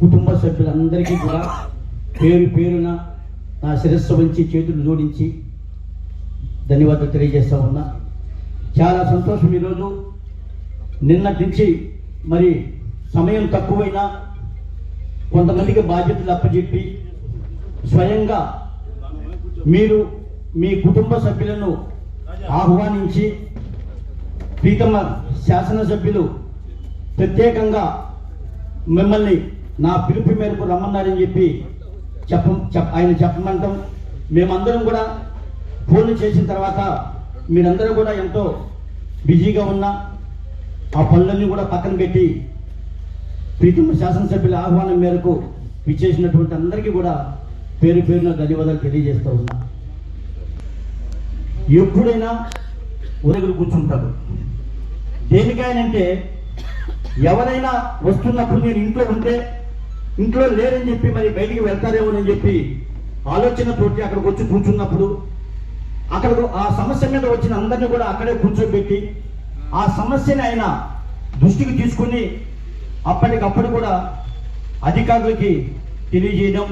కుటుంబ సభ్యులందరికీ కూడా పేరు పేరున నా శిరస్సు వంచి చేతులు జోడించి ధన్యవాదాలు తెలియజేస్తా ఉన్నా. చాలా సంతోషం ఈరోజు. నిన్నటి నుంచి మరి సమయం తక్కువైనా కొంతమందికి బాధ్యతలు అప్పచెప్పి స్వయంగా మీరు మీ కుటుంబ సభ్యులను ఆహ్వానించి ప్రీతమ శాసనసభ్యులు ప్రత్యేకంగా మిమ్మల్ని నా పిలుపు మేరకు రమ్మన్నారని చెప్పి చెప్ప ఆయన చెప్పమంటాం. మేమందరం కూడా ఫోన్లు చేసిన తర్వాత మీరందరూ కూడా ఎంతో బిజీగా ఉన్నా ఆ పనులన్నీ కూడా పక్కన పెట్టి ప్రీతి శాసనసభ్యుల ఆహ్వానం మేరకు విచ్చేసినటువంటి అందరికీ కూడా పేరు పేరున ధన్యవాదాలు తెలియజేస్తూ ఉన్నా. ఎప్పుడైనా ఉదగులు కూర్చుంటారు. దేనికైనంటే ఎవరైనా వస్తున్నప్పుడు నేను ఇంట్లో ఉంటే ఇంట్లో లేరని చెప్పి మరి బయటికి వెళ్తారేమోనని చెప్పి ఆలోచనతోటి అక్కడికి వచ్చి కూర్చున్నప్పుడు అక్కడ ఆ సమస్య మీద వచ్చిన అందరినీ కూడా అక్కడే కూర్చోబెట్టి ఆ సమస్యని ఆయన దృష్టికి తీసుకుని అప్పటికప్పుడు కూడా అధికారులకి తెలియజేయడం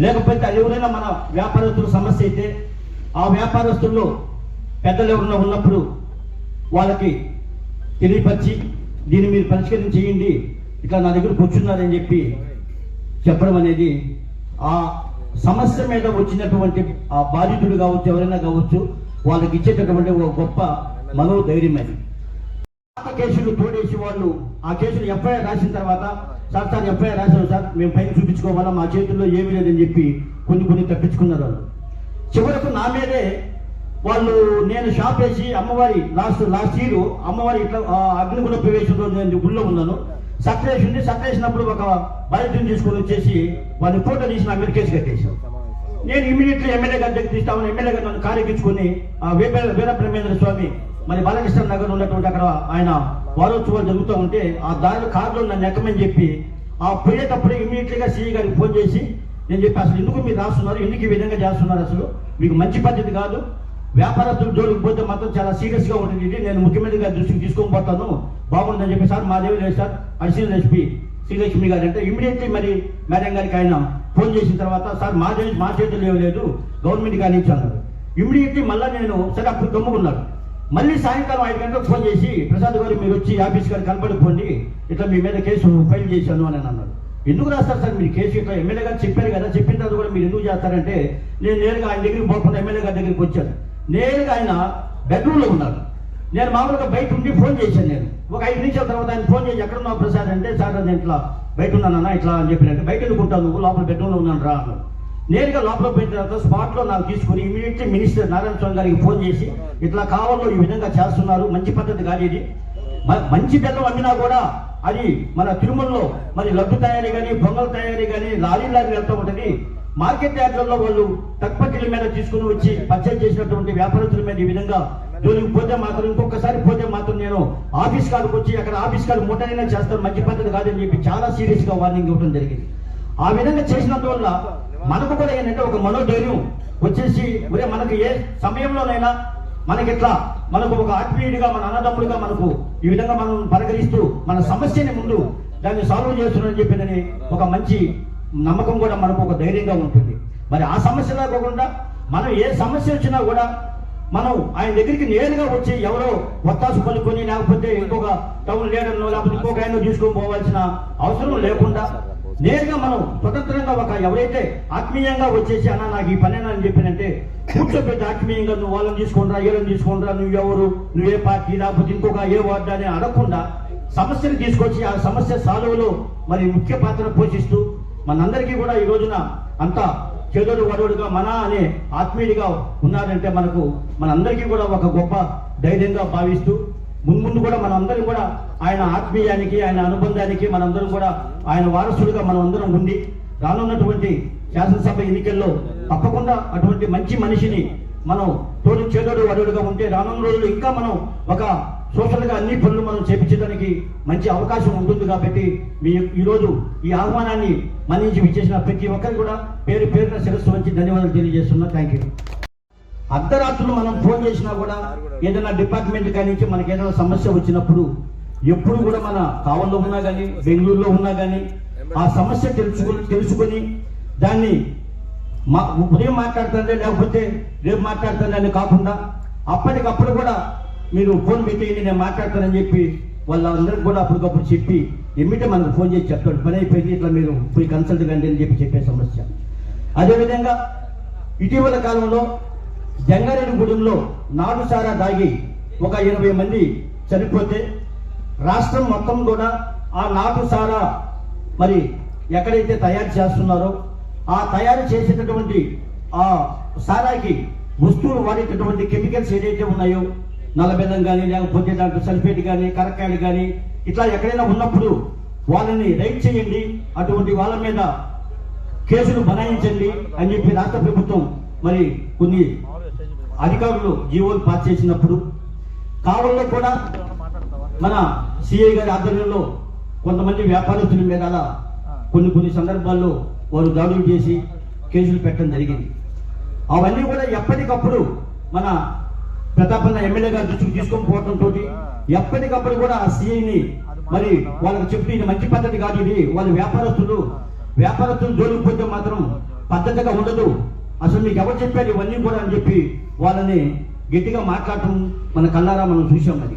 లేకపోతే అది ఎవరైనా మన వ్యాపారస్తుల సమస్య అయితే ఆ వ్యాపారస్తుల్లో పెద్దలు ఎవరైనా ఉన్నప్పుడు వాళ్ళకి తెలియపరిచి దీన్ని మీరు పరిష్కరించేయండి ఇట్లా నా దగ్గర కూర్చున్నారని చెప్పి చెప్పడం అనేది ఆ సమస్య మీద వచ్చినటువంటి ఆ బాధితుడు కావచ్చు ఎవరైనా కావచ్చు వాళ్ళకి ఇచ్చేటటువంటి ఒక గొప్ప మనోధైర్యం అది. పాత కేసులు తోడేసి వాళ్ళు ఆ కేసులు ఎఫ్ఐఆర్ రాసిన తర్వాత సార్ సార్ ఎఫ్ఐఆర్ రాశారు సార్ మేము పైన చూపించుకోవాలా మా చేతుల్లో ఏమీ లేదని చెప్పి కొన్ని కొన్ని తప్పించుకున్నారు వాళ్ళు. చివరకు నా మీదే వాళ్ళు నేను షాప్ వేసి అమ్మవారి లాస్ట్ లాస్ట్ ఇయర్ అమ్మవారి ఇట్లా అగ్నిగుణ ప్రవేశం నేను గుళ్ళో ఉన్నాను. సత్రేష్ ఉంది. సత్రేసినప్పుడు ఒక బాధ్యతను తీసుకొని వచ్చేసి వాళ్ళు ఫోటో తీసి నా మీద కేసు కట్టేశాను నేను ఇమీడియట్లీ ఎమ్మెల్యే గారి దగ్గర తీస్తామని ఎమ్మెల్యే గారు నన్ను కారు ఎక్కించుకొని ఆ వీర వీర స్వామి మరి బాలకృష్ణ నగర్ ఉన్నటువంటి అక్కడ ఆయన వారోత్సవాలు జరుగుతూ ఉంటే ఆ దారి కారులో నన్ను ఎక్కమని చెప్పి ఆ పోయేటప్పుడు ఇమీడియట్లీగా సీఈ సిఈ గారికి ఫోన్ చేసి నేను చెప్పి అసలు ఎందుకు మీరు రాస్తున్నారు? ఎందుకు ఈ విధంగా చేస్తున్నారు అసలు? మీకు మంచి పద్ధతి కాదు. వ్యాపారస్తులు జోలికి పోతే మాత్రం చాలా సీరియస్గా ఉంటుంది. నేను ముఖ్యమంత్రి గారి దృష్టికి తీసుకొని పోతాను. బాగుందని చెప్పి సార్ మాదేవి లేదు సార్ అడిషనల్ ఎస్పీ శ్రీలక్ష్మి గారు అంటే ఇమీడియట్లీ మరి మేడం గారికి ఆయన ఫోన్ చేసిన తర్వాత సార్ మా దేవుడు మా చేతులు ఏం గవర్నమెంట్ కానీ అన్నారు. ఇమీడియట్లీ మళ్ళీ నేను సరే అప్పుడు గమ్ముకున్నాను మళ్ళీ సాయంకాలం ఐదు గంటలకు ఫోన్ చేసి ప్రసాద్ గారు మీరు వచ్చి ఆఫీస్ గారు కనపడిపోండి ఇట్లా మీ మీద కేసు ఫైల్ చేశాను అని అన్నారు. ఎందుకు రాస్తారు సార్ మీరు కేసు ఇట్లా ఎమ్మెల్యే గారు చెప్పారు కదా చెప్పిన తర్వాత కూడా మీరు ఎందుకు చేస్తారంటే నేను నేరుగా ఆయన దగ్గరికి పోకుండా ఎమ్మెల్యే గారి దగ్గరికి వచ్చాను. నేరుగా ఆయన బెడ్రూమ్లో ఉన్నారు. నేను మామూలుగా బయట ఉండి ఫోన్ చేశాను నేను. ఒక ఐదు నిమిషాల తర్వాత ఆయన ఫోన్ చేసి ఎక్కడున్నావు ప్రసాద్? అంటే సార్ నేను ఇట్లా బయట ఉన్నానన్నా ఇట్లా అని చెప్పినట్టు బయట ఎందుకుంటావు నువ్వు? లోపల బెడ్రూమ్లో ఉన్నాను రా అన్నాడు. నేరుగా లోపల పోయిన తర్వాత స్పాట్లో నాకు తీసుకుని ఇమీడియట్లీ మినిస్టర్ నారాయణ స్వామి గారికి ఫోన్ చేసి ఇట్లా కావాలో ఈ విధంగా చేస్తున్నారు మంచి పద్ధతి కాదు ఇది. మంచి బెల్లం అమ్మినా కూడా అది మన తిరుమలలో మరి లడ్డు తయారీ కానీ పొంగల్ తయారీ కానీ లారీ లారీ వెళ్తూ ఉంటుంది. మార్కెట్ యార్డ్లలో వాళ్ళు తక్కువ మీద తీసుకుని వచ్చి పర్చేజ్ చేసినటువంటి వ్యాపారస్తుల మీద ఈ విధంగా జోలికి పోతే మాత్రం ఇంకొకసారి పోతే మాత్రం నేను ఆఫీస్ కాడికి వచ్చి అక్కడ ఆఫీస్ కాడికి ముట్టనైనా చేస్తాను మంచి పద్ధతి కాదని చెప్పి చాలా సీరియస్గా వార్నింగ్ ఇవ్వడం జరిగింది. ఆ విధంగా చేసినందువల్ల మనకు కూడా ఏంటంటే ఒక మనోధైర్యం వచ్చేసి ఒరే మనకు ఏ సమయంలోనైనా మనకి ఎట్లా మనకు ఒక ఆత్మీయుడిగా మన అన్నదమ్ముడిగా మనకు ఈ విధంగా మనం పరిగణిస్తూ మన సమస్యని ముందు దాన్ని సాల్వ్ చేస్తున్నారని చెప్పినని ఒక మంచి నమ్మకం కూడా మనకు ఒక ధైర్యంగా ఉంటుంది. మరి ఆ సమస్యలా కాకుండా మనం ఏ సమస్య వచ్చినా కూడా మనం ఆయన దగ్గరికి నేరుగా వచ్చి ఎవరో ఒత్తాసు పలుకొని లేకపోతే ఇంకొక టౌన్ లీడర్ను లేకపోతే ఇంకొక ఆయన తీసుకొని పోవాల్సిన అవసరం లేకుండా నేరుగా మనం స్వతంత్రంగా ఒక ఎవరైతే ఆత్మీయంగా వచ్చేసి అన్న నాకు ఈ పని అని చెప్పినంటే కూర్చోబెట్టి ఆత్మీయంగా నువ్వు వాళ్ళని తీసుకుంటా వీళ్ళని తీసుకుంటా నువ్వు ఎవరు నువ్వే పార్టీ లేకపోతే ఇంకొక ఏ వార్డు అని అడగకుండా సమస్యను తీసుకొచ్చి ఆ సమస్య సాల్వ్లో మరి ముఖ్య పాత్ర పోషిస్తూ మనందరికీ కూడా ఈ రోజున అంతా చేదోడు వరుడుగా మన అనే ఆత్మీయుడిగా ఉన్నారంటే మనకు మనందరికీ కూడా ఒక గొప్ప ధైర్యంగా భావిస్తూ ముందు కూడా మనందరం కూడా ఆయన ఆత్మీయానికి ఆయన అనుబంధానికి మనందరం కూడా ఆయన వారసుడిగా మనం అందరం ఉండి రానున్నటువంటి శాసనసభ ఎన్నికల్లో తప్పకుండా అటువంటి మంచి మనిషిని మనం తోడు చేదోడు వరుడుగా ఉంటే రానున్న రోజులు ఇంకా మనం ఒక సోషల్గా అన్ని పనులు మనం చేపించడానికి మంచి అవకాశం ఉంటుంది కాబట్టి మీ ఈరోజు ఈ ఆహ్వానాన్ని మన్నించి విచ్చేసిన ప్రతి ఒక్కరికి కూడా పేరు పేరున శిరస్సు వచ్చి ధన్యవాదాలు తెలియజేస్తున్నా. థ్యాంక్ యూ అర్ధరాత్రులు మనం ఫోన్ చేసినా కూడా ఏదైనా డిపార్ట్మెంట్ కానీ మనకి ఏదైనా సమస్య వచ్చినప్పుడు ఎప్పుడు కూడా మన కావల్లో ఉన్నా కానీ బెంగళూరులో ఉన్నా కానీ ఆ సమస్య తెలుసుకుని తెలుసుకొని దాన్ని మా ఉదయం మాట్లాడుతుందే లేకపోతే రేపు మాట్లాడుతుందే అని కాకుండా అప్పటికప్పుడు కూడా మీరు ఫోన్ పెట్టేయండి నేను మాట్లాడతానని చెప్పి వాళ్ళందరికీ కూడా అప్పటికప్పుడు చెప్పి ఎమ్మిటే మనకు ఫోన్ చేసి చెప్తాడు. పని అయిపోయింది ఇట్లా మీరు పోయి కన్సల్ట్ కండి అని చెప్పి చెప్పే సమస్య. అదేవిధంగా ఇటీవల కాలంలో జంగారెడ్డిగూడెంలో నాడు సారా దాగి ఒక ఇరవై మంది చనిపోతే రాష్ట్రం మొత్తం కూడా ఆ నాటు సారా మరి ఎక్కడైతే తయారు చేస్తున్నారో ఆ తయారు చేసేటటువంటి ఆ సారాకి వస్తువులు వాడేటటువంటి కెమికల్స్ ఏదైతే ఉన్నాయో నల్లబెల్లం కానీ లేకపోతే దాంట్లో సల్ఫేట్ కానీ కరక్కాయలు కానీ ఇట్లా ఎక్కడైనా ఉన్నప్పుడు వాళ్ళని రైట్ చేయండి. అటువంటి వాళ్ళ మీద కేసులు బనాయించండి అని చెప్పి రాష్ట్ర ప్రభుత్వం మరి కొన్ని అధికారులు జీవోలు పాస్ చేసినప్పుడు కావల్లో కూడా మన సిఐ గారి ఆధ్వర్యంలో కొంతమంది వ్యాపారస్తుల మీద అలా కొన్ని కొన్ని సందర్భాల్లో వారు దాడులు చేసి కేసులు పెట్టడం జరిగింది. అవన్నీ కూడా ఎప్పటికప్పుడు మన ప్రతాపన్న ఎమ్మెల్యే గారి దృష్టికి తీసుకొని పోవడంతో ఎప్పటికప్పుడు కూడా ఆ సిఐని మరి వాళ్ళకి చెప్తూ ఇది మంచి పద్ధతి కాదు ఇది. వాళ్ళ వ్యాపారస్తులు వ్యాపారస్తులు జోలికి మాత్రం పద్ధతిగా ఉండదు. అసలు మీకు ఎవరు చెప్పారు ఇవన్నీ కూడా అని చెప్పి వాళ్ళని గట్టిగా మాట్లాడటం మన కళ్ళారా మనం చూసాం అది.